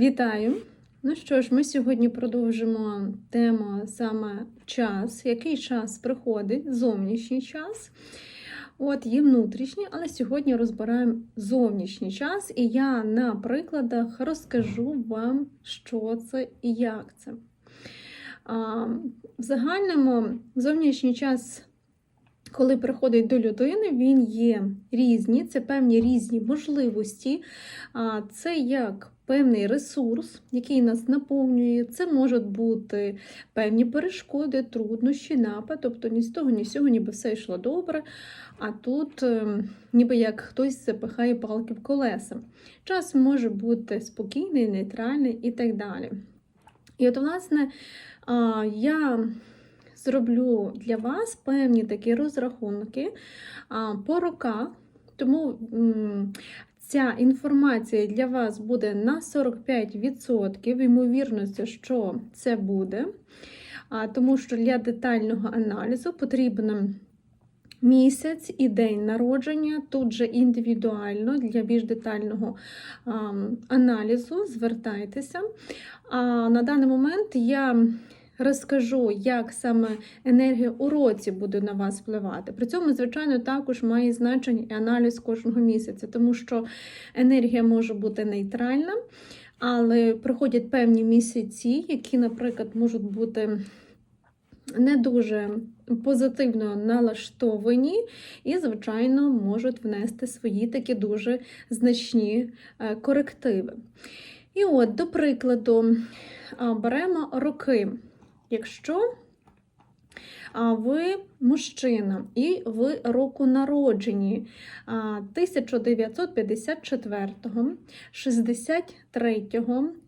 Вітаю! Ну що ж, ми сьогодні продовжимо тему саме час. Який час приходить? Зовнішній час. От є внутрішній, але сьогодні розбираємо зовнішній час, і я на прикладах розкажу вам, що це і як це. А, В загальному зовнішній час, коли приходить до людини, він є різні, це певні різні можливості. Це як певний ресурс, який нас наповнює. Це можуть бути певні перешкоди, труднощі, напад, тобто ні з того, ні з цього, ніби все йшло добре. А тут, е, ніби як хтось запихає палки в колеса. Час може бути спокійний, нейтральний і так далі. І от, власне, я зроблю для вас певні такі розрахунки по роках, тому ця інформація для вас буде на 45%, ймовірності, що це буде. Тому що для детального аналізу потрібно місяць і день народження. Тут же індивідуально для більш детального аналізу звертайтеся. А на даний момент я розкажу, як саме енергія у році буде на вас впливати. При цьому, звичайно, також має значення і аналіз кожного місяця, тому що енергія може бути нейтральна, але приходять певні місяці, які, наприклад, можуть бути. Не дуже позитивно налаштовані і, звичайно, можуть внести свої такі дуже значні е, корективи. І от, до прикладу, беремо роки. Якщо ви мужчина і ви року народжені 1954, 63,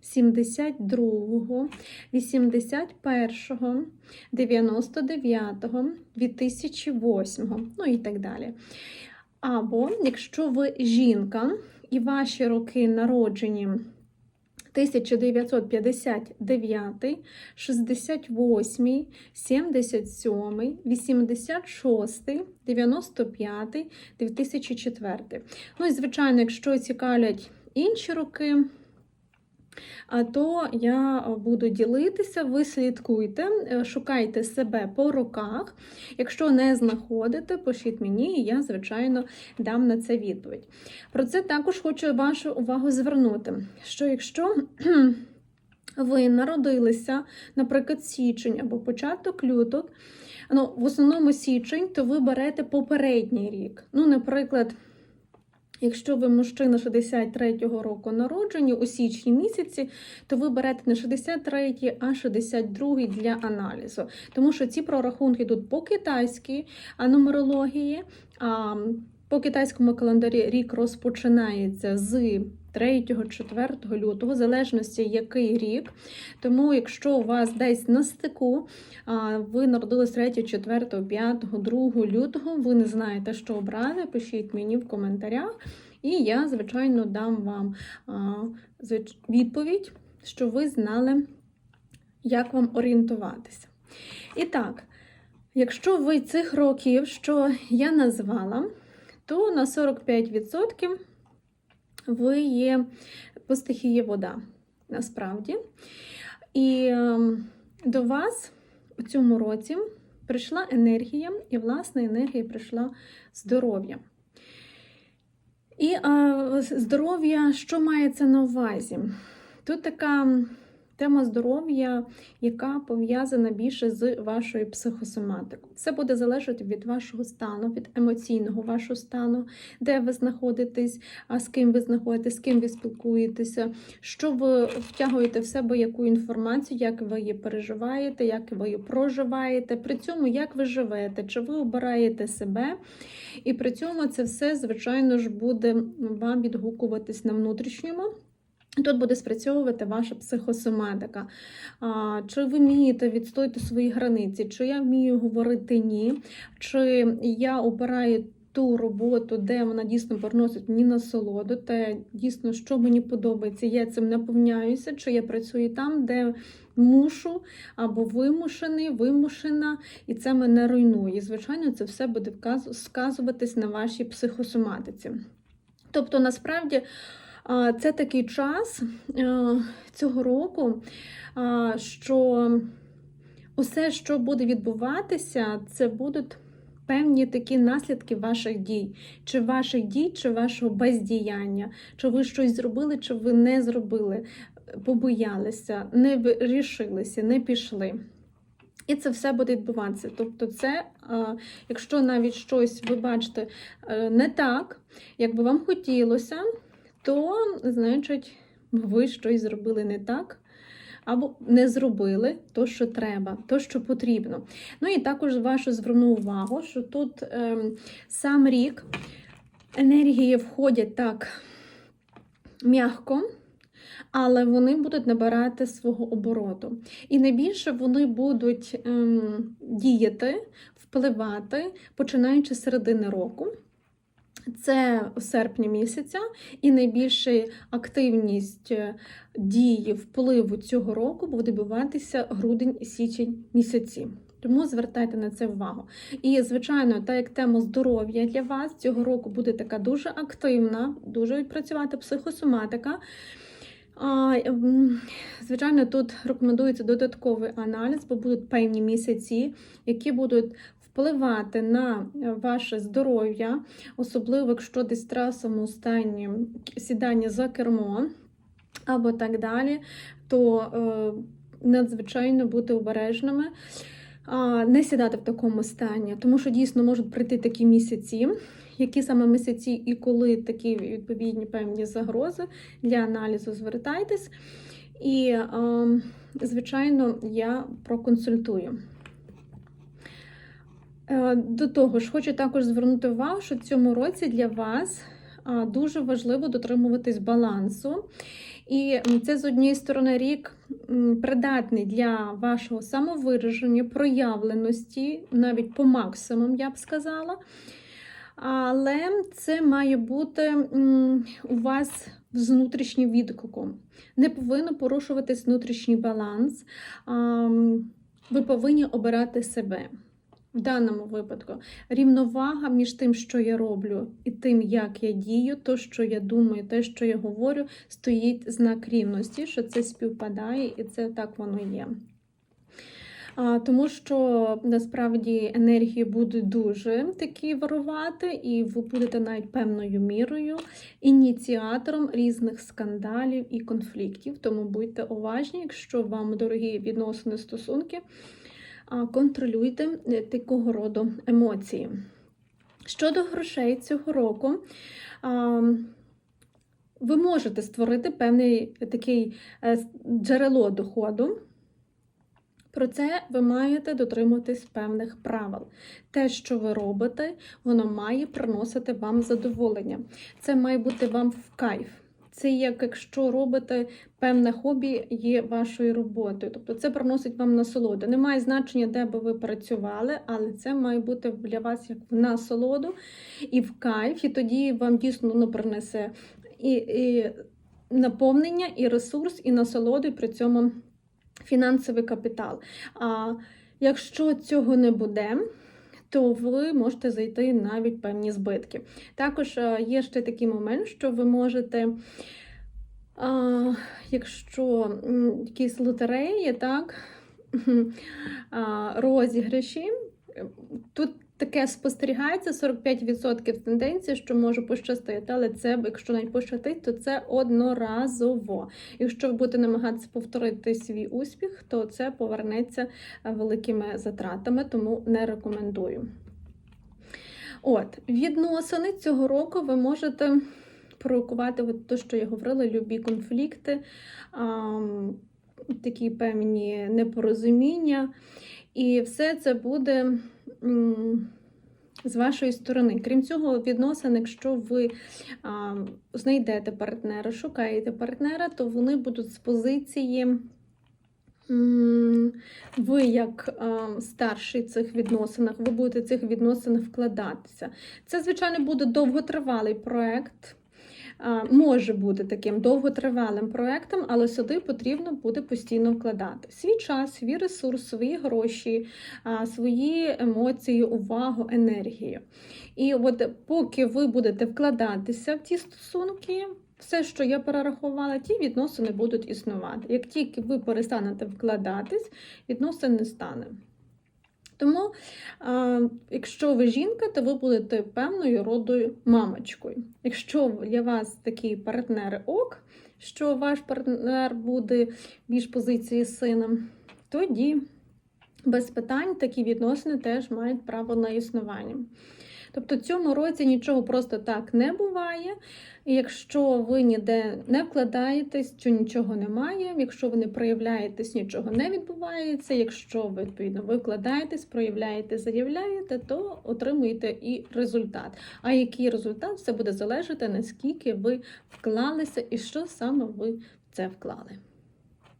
72, 81, 99, 2008, ну і так далі. Або якщо ви жінка і ваші роки народжені 1959, 68, 77, 86, 95, 2004. Ну і, звичайно, якщо цікавлять інші роки, то я буду ділитися, ви слідкуйте, е, шукайте себе по роках. Якщо не знаходите, пишіть мені, і я, звичайно, дам на це відповідь. Про це також хочу вашу увагу звернути, що якщо ви народилися, наприклад, січень або початок люток, ну, в основному січень, то ви берете попередній рік. Ну, наприклад, Якщо ви мужчина 63-го року народження у січні місяці, то ви берете не 63-й, а 62-й для аналізу. Тому що ці прорахунки йдуть по китайській нумерології, а по китайському календарі рік розпочинається з 3-4 лютого, в залежності який рік. Тому, якщо у вас десь на стику, ви народились 3, 4, 5, 2 лютого, ви не знаєте, що обрати, пишіть мені в коментарях, і я, звичайно, дам вам відповідь, що ви знали, як вам орієнтуватися. І так, якщо ви цих років, що я назвала, то на 45% ви є по стихії вода, насправді. І ем, до вас у цьому році прийшла енергія, і, власне, енергія прийшла здоров'я. І е, здоров'я, що мається на увазі? Тут така Тема здоров'я, яка пов'язана більше з вашою психосоматикою. Все буде залежати від вашого стану, від емоційного вашого стану, де ви знаходитесь, а з ким ви знаходитесь, з ким ви спілкуєтеся, що ви втягуєте в себе яку інформацію, як ви її переживаєте, як ви її проживаєте, при цьому як ви живете, чи ви обираєте себе. І при цьому це все, звичайно ж, буде вам відгукуватись на внутрішньому. Тут буде спрацьовувати ваша психосоматика. А, Чи ви вмієте відстояти свої границі, чи я вмію говорити ні, чи я обираю ту роботу, де вона дійсно приносить мені насолоду, те дійсно, що мені подобається, я цим наповняюся, чи я працюю там, де мушу або вимушений, вимушена, і це мене руйнує. І, звичайно, це все буде сказуватись на вашій психосоматиці. Тобто, насправді. Це такий час е, цього року, що усе, що буде відбуватися, це будуть певні такі наслідки ваших дій, чи ваших дій, чи вашого бездіяння, чи ви щось зробили, чи ви не зробили, побоялися, не вирішилися, не пішли. І це все буде відбуватися. Тобто, це, якщо навіть щось ви бачите е, не так, як би вам хотілося, то, значить, ви щось зробили не так. Або не зробили то, що треба, то, що потрібно. Ну і також вашу зверну увагу, що тут е, сам рік енергії входять так м'яко, але вони будуть набирати свого обороту. І найбільше вони будуть ем, діяти, впливати, починаючи з середини року. Це в серпні місяця, і найбільша активність е, дії впливу цього року буде відбуватися грудень і січень місяці. Тому звертайте на це увагу. І, звичайно, так як тема здоров'я для вас цього року буде така дуже активна, дуже відпрацювати психосоматика. А, Звичайно, тут рекомендується додатковий аналіз, бо будуть певні місяці, які будуть впливати на ваше здоров'я, особливо якщо десь в стресовому стані сідання за кермо або так далі, то е, надзвичайно бути обережними. Не сідати в такому стані, тому що дійсно можуть прийти такі місяці, які саме місяці і коли такі відповідні певні загрози для аналізу звертайтесь. І, е, звичайно, я проконсультую. Е, До того ж, хочу також звернути увагу, що в цьому році для вас дуже важливо дотримуватись балансу. І це з однієї сторони рік придатний для вашого самовираження, проявленості, навіть по максимум, я б сказала. Але це має бути у вас з внутрішнім відгуком. Не повинно порушуватись внутрішній баланс. Ви повинні обирати себе. В даному випадку рівновага між тим, що я роблю, і тим, як я дію, то, що я думаю, те, що я говорю, стоїть знак рівності, що це співпадає, і це так воно є. Тому що насправді енергії будуть дуже такі вирувати, і ви будете навіть певною мірою ініціатором різних скандалів і конфліктів. Тому будьте уважні, якщо вам дорогі відносини стосунки, контролюйте е, такого роду емоції. Щодо грошей цього року, ви можете створити певний такий е, джерело доходу. Про це ви маєте дотримуватись певних правил. Те, що ви робите, воно має приносити вам задоволення. Це має бути вам в кайф. Це як якщо робите певне хобі, є вашою роботою. Тобто це приносить вам насолоду. Немає значення, де би ви працювали, але це має бути для вас як в насолоду і в кайф, і тоді вам дійсно воно принесе і, і наповнення, і ресурс, і насолоду, і при цьому фінансовий капітал. А якщо цього не буде, то ви можете зайти навіть певні збитки. Також е, є ще такий момент, що ви можете, а, якщо якісь лотереї, так, а, розіграші, е, тут таке спостерігається 45% тенденції, що може пощастити, але це, якщо навіть пощастить, то це одноразово. Якщо ви будете намагатися повторити свій успіх, то це повернеться великими затратами, тому не рекомендую. От, відносини цього року ви можете пророкувати от те, що я говорила, любі конфлікти, такі певні непорозуміння. І все це буде з вашої сторони. Крім цього, відносин, якщо ви а, знайдете партнера, шукаєте партнера, то вони будуть з позиції. Ви, як а, старший цих відносинах, ви будете цих відносинах вкладатися. Це, звичайно, буде довготривалий проект. Може бути таким довготривалим проектом, але сюди потрібно буде постійно вкладати свій час, свій ресурс, свої гроші, свої емоції, увагу, енергію. І от поки ви будете вкладатися в ті стосунки, все, що я перерахувала, ті відносини будуть існувати. Як тільки ви перестанете вкладатись, відносин не стане. Тому, якщо ви жінка, то ви будете певною родою мамочкою. Якщо для вас такі партнери ок, що ваш партнер буде більш позиції сина, тоді без питань такі відносини теж мають право на існування. Тобто, цьому році нічого просто так не буває. І якщо ви ніде не вкладаєтесь, то нічого немає. Якщо ви не проявляєтесь, нічого не відбувається. Якщо ви відповідно ви вкладаєтесь, проявляєте, заявляєте, то отримуєте і результат. А який результат, все буде залежати, наскільки ви вклалися і що саме ви в це вклали.